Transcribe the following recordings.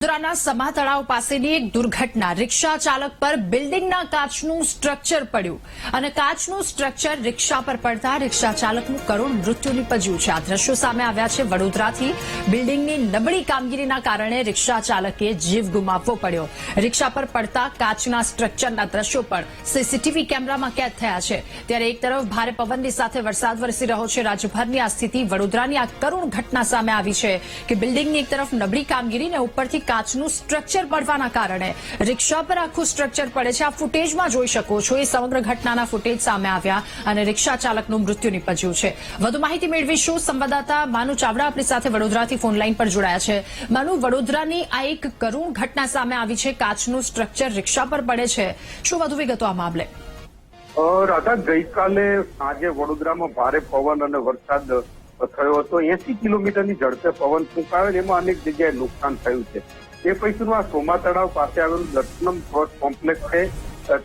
વડોદરાના સમા તળાવ પાસેની એક દુર્ઘટના. રિક્ષા ચાલક પર બિલ્ડિંગના કાચનું સ્ટ્રક્ચર પડ્યું અને કાચનું સ્ટ્રક્ચર રિક્ષા પર પડતા રિક્ષા ચાલકનું કરુણ મૃત્યુ નીપજ્યું છે. આ દ્રશ્યો સામે આવ્યા છે વડોદરાથી. બિલ્ડિંગની નબળી કામગીરીના કારણે રિક્ષા ચાલકે જીવ ગુમાવવો પડ્યો. રિક્ષા પર પડતા કાચના સ્ટ્રક્ચરના દ્રશ્યો પણ સીસીટીવી કેમેરામાં કેદ થયા છે. ત્યારે એક તરફ ભારે પવનની સાથે વરસાદ વરસી રહ્યો છે. રાજ્યભરની આ સ્થિતિ વડોદરાની આ કરુણ ઘટના સામે આવી છે કે બિલ્ડિંગની એક તરફ નબળી કામગીરી ને ઉપરથી કાચનું સ્ટ્રક્ચર પડવાના કારણે. રિક્ષા પર આખું સ્ટ્રક્ચર પડે છે. આ ફૂટેજમાં જોઈ શકો છો. એ સમગ્ર ઘટનાના ફૂટેજ સામે આવ્યા અને રિક્ષા ચાલકનું મૃત્યુ નીપજ્યું છે. વધુ માહિતી મેળવીશું. સંવાદદાતા માનુ ચાવડા આપણી સાથે વડોદરાથી ફોન લાઈન પર જોડાયા છે. માનુ, વડોદરાની આ એક કરુણ ઘટના સામે આવી છે. કાચનું સ્ટ્રક્ચર રિક્ષા પર પડે છે. શું વધુ વિગતો આ મામલે? રાધા, ગઈકાલે આજે વડોદરામાં ભારે પવન અને વરસાદ થયો હતો. એસી કિલોમીટરની ઝડપે પવન ફૂંકાયો એમાં અનેક જગ્યાએ નુકસાન થયું છે. એ પૈકીનું આ સોમા તળાવ પાસે આવેલું દર્શનમ પ્લોટ કોમ્પ્લેક્સ છે.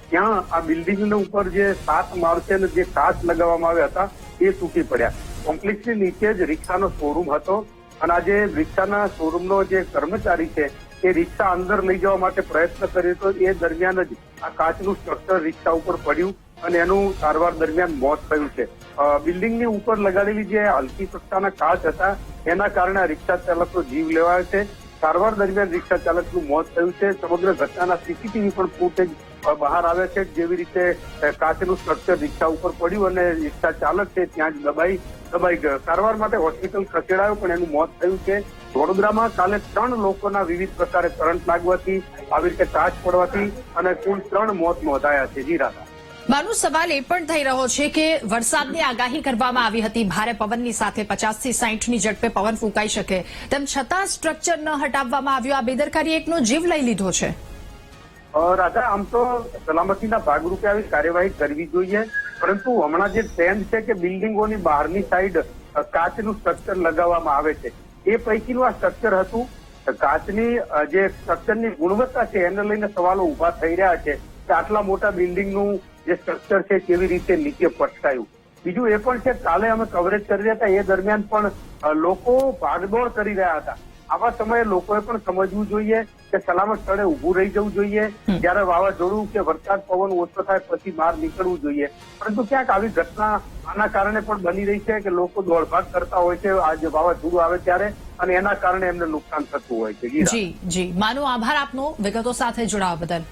ત્યાં આ બિલ્ડિંગના ઉપર જે સાત માળ છે અને જે કાચ લગાવવામાં આવ્યા હતા, એ તૂટી પડ્યા. કોમ્પ્લેક્સની નીચે જ રિક્ષાનો શોરૂમ હતો અને આજે રિક્ષાના શોરૂમનો જે કર્મચારી છે, એ રિક્ષા અંદર લઈ જવા માટે પ્રયત્ન કર્યો હતો. એ દરમિયાન જ આ કાચનું સ્ટ્રક્ચર રિક્ષા ઉપર પડ્યું. અને એનું સારવાર દરમિયાન મોત થયું છે. બિલ્ડિંગની ઉપર લગાડેલી જે હલકી કક્ષાના કાચ હતા, એના કારણે રિક્ષા ચાલકનો જીવ લેવાયો છે. સારવાર દરમિયાન રિક્ષા ચાલકનું મોત થયું છે. સમગ્ર ઘટનાના સીસીટીવી પણ ફૂટેજ બહાર આવ્યા છે. જેવી રીતે કાચનું સ્ટ્રક્ચર રિક્ષા ઉપર પડ્યું અને રિક્ષા ચાલક છે, ત્યાં જ દબાઈ દબાઈ ગયો. સારવાર માટે હોસ્પિટલ ખસેડાયો, પણ એનું મોત થયું છે. વડોદરામાં કાલે ત્રણ લોકોના વિવિધ પ્રકારે કરંટ લાગવાથી, આવી રીતે કાચ પડવાથી અને કુલ ત્રણ મોત નોંધાયા છે. જી રાધા. માનો સવાલ એ પણ થઈ રહ્યો છે કે વરસાદની આગાહી કરવામાં આવી હતી. ભારે પવનની સાથે પચાસથી સાહીઠની ઝડપે પવન ફૂંકાઈ શકે. તેમ છતાં સ્ટ્રક્ચર ન હટાવવામાં આવ્યું. આ બેદરકારી એકનો જીવ લઈ લીધો છે. રાજા, આમ તો સલામતીના ભાગરૂપે આવી કાર્યવાહી કરવી જોઈએ. પરંતુ હમણાં જે ટ્રેન્ડ છે કે બિલ્ડિંગોની બહારની સાઈડ કાચનું સ્ટ્રક્ચર લગાવવામાં આવે છે. એ પૈકીનું આ સ્ટ્રક્ચર હતું. કાચની જે સ્ટ્રક્ચરની ગુણવત્તા છે, એને લઈને સવાલો ઊભા થઈ રહ્યા છે કે આટલા મોટા બિલ્ડિંગનું જે સ્ટ્રક્ચર છે કેવી રીતે નીચે પટકાયું બીજું એ પણ છે કાલે અમે કવરેજ કરી રહ્યા હતા એ દરમિયાન પણ લોકો ભાગદોડ કરી રહ્યા હતા. આવા સમયે લોકોએ પણ સમજવું જોઈએ કે સલામત સ્થળે ઉભું રહી જવું જોઈએ જ્યારે વાવાઝોડું કે વરસાદ પવન ઓછો થાય પછી બહાર નીકળવું જોઈએ. પરંતુ ક્યાંક આવી ઘટના આના કારણે પણ બની રહી છે કે લોકો દોડભાગ કરતા હોય છે આ જે વાવાઝોડું આવે ત્યારે અને એના કારણે એમને નુકસાન થતું હોય છે. જી જી. માનો આભાર આપનો. વિગતો સાથે જોડાવા બદલ.